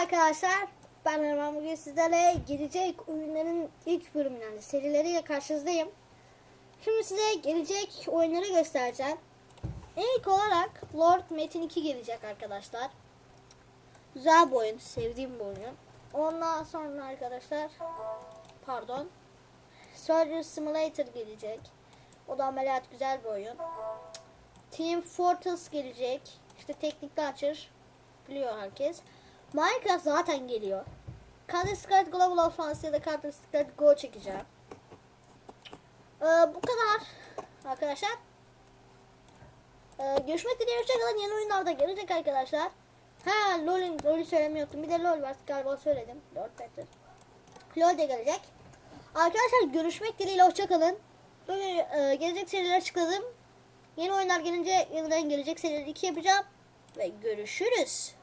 arkadaşlar. Ben Erman bugün sizlerle gelecek oyunların ilk bölümü yani serileriyle karşınızdayım. Şimdi size gelecek oyunları göstereceğim. İlk olarak Lord Metin 2 gelecek arkadaşlar. Güzel bir oyun, sevdiğim bir oyun. Ondan sonra arkadaşlar, pardon, Surgery Simulator gelecek. O da ameliyat güzel bir oyun. Team Fortress gelecek. İşte teknikli açır. Biliyor herkes. Minecraft zaten geliyor. Counter Strike Global Offense ya da Counter Strike Go çekeceğim. Ee, bu kadar arkadaşlar. Ee, görüşmek dileğiyle hoşçakalın. Yeni oyunlarda gelecek arkadaşlar. Ha LoL'ün LoL'ü söylemiyordum. Bir de LoL var galiba söyledim. LoL better. LoL de gelecek. Arkadaşlar görüşmek dileğiyle hoşçakalın. Bugün e, gelecek seriler açıkladım. Yeni oyunlar gelince yeniden gelecek serileri 2 yapacağım. Ve görüşürüz.